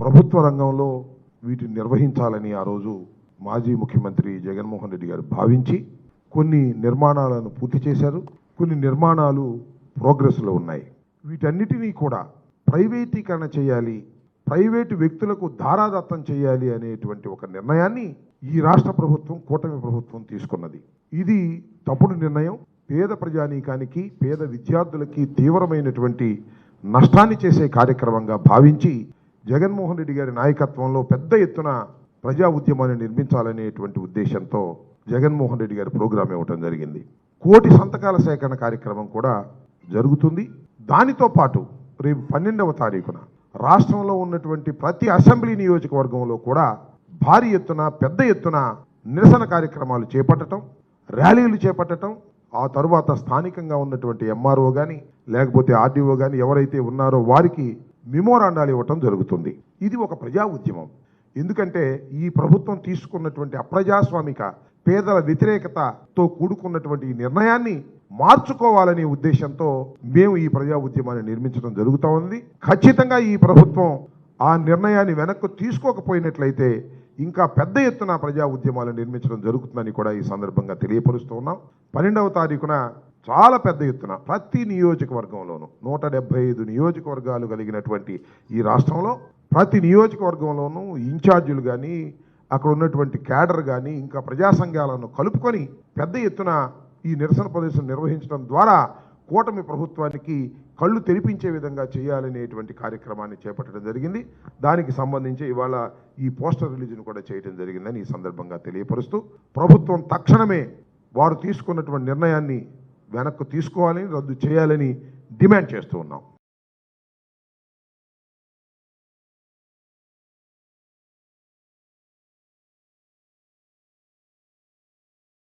ప్రభుత్వ రంగంలో వీటిని నిర్వహించాలని ఆ రోజు మాజీ ముఖ్యమంత్రి జగన్మోహన్ రెడ్డి గారు భావించి కొన్ని నిర్మాణాలను పూర్తి చేశారు. కొన్ని నిర్మాణాలు ప్రోగ్రెస్లో ఉన్నాయి. వీటన్నిటినీ కూడా ప్రైవేటీకరణ చేయాలి ప్రైవేటు వ్యక్తులకు ధారాదత్తం చేయాలి అనేటువంటి ఒక నిర్ణయాన్ని ఈ రాష్ట్ర ప్రభుత్వం కూటమి ప్రభుత్వం తీసుకున్నది. ఇది తప్పుడు నిర్ణయం. పేద ప్రజానీకానికి పేద విద్యార్థులకి తీవ్రమైనటువంటి నష్టాన్ని చేసే కార్యక్రమంగా భావించి జగన్మోహన్ రెడ్డి గారి నాయకత్వంలో పెద్ద ఎత్తున ప్రజా ఉద్యమాన్ని నిర్మించాలనేటువంటి ఉద్దేశంతో జగన్మోహన్ రెడ్డి గారి ప్రోగ్రాం ఇవ్వటం జరిగింది. కోటి సంతకాల సేకరణ కార్యక్రమం కూడా జరుగుతుంది. దానితో పాటు రేపు పన్నెండవ తారీఖున రాష్ట్రంలో ఉన్నటువంటి ప్రతి అసెంబ్లీ నియోజకవర్గంలో కూడా భారీ ఎత్తున పెద్ద ఎత్తున నిరసన కార్యక్రమాలు చేపట్టడం ర్యాలీలు చేపట్టడం ఆ తరువాత స్థానికంగా ఉన్నటువంటి ఎంఆర్ఓ కానీ లేకపోతే ఆర్డీఓ కానీ ఎవరైతే ఉన్నారో వారికి మిమోరాండాలు ఇవ్వటం జరుగుతుంది. ఇది ఒక ప్రజా ఉద్యమం. ఎందుకంటే ఈ ప్రభుత్వం తీసుకున్నటువంటి అప్రజాస్వామిక పేదల వ్యతిరేకతతో కూడుకున్నటువంటి ఈ నిర్ణయాన్ని మార్చుకోవాలనే ఉద్దేశంతో మేము ఈ ప్రజా ఉద్యమాన్ని నిర్మించడం జరుగుతూ ఉంది. ఖచ్చితంగా ఈ ప్రభుత్వం ఆ నిర్ణయాన్ని వెనక్కు తీసుకోకపోయినట్లయితే ఇంకా పెద్ద ఎత్తున ప్రజా ఉద్యమాలు నిర్మించడం జరుగుతుందని కూడా ఈ సందర్భంగా తెలియపరుస్తూ ఉన్నాం. పన్నెండవ తారీఖున చాలా పెద్ద ఎత్తున ప్రతి నియోజకవర్గంలోనూ నూట డెబ్బై ఐదు నియోజకవర్గాలు కలిగినటువంటి ఈ రాష్ట్రంలో ప్రతి నియోజకవర్గంలోనూ ఇన్ఛార్జీలు కానీ అక్కడ ఉన్నటువంటి క్యాడర్ కానీ ఇంకా ప్రజా సంఘాలను కలుపుకొని పెద్ద ఎత్తున ఈ నిరసన ప్రదర్శన నిర్వహించడం ద్వారా కూటమి ప్రభుత్వానికి కళ్ళు తెరిపించే విధంగా చేయాలనేటువంటి కార్యక్రమాన్ని చేపట్టడం జరిగింది. దానికి సంబంధించి ఇవాళ ఈ పోస్టర్ రిలీజ్ను కూడా చేయడం జరిగిందని ఈ సందర్భంగా తెలియపరుస్తూ ప్రభుత్వం తక్షణమే వారు తీసుకున్నటువంటి నిర్ణయాన్ని వెనక్కు తీసుకోవాలని రద్దు చేయాలని డిమాండ్ చేస్తూ ఉన్నాం.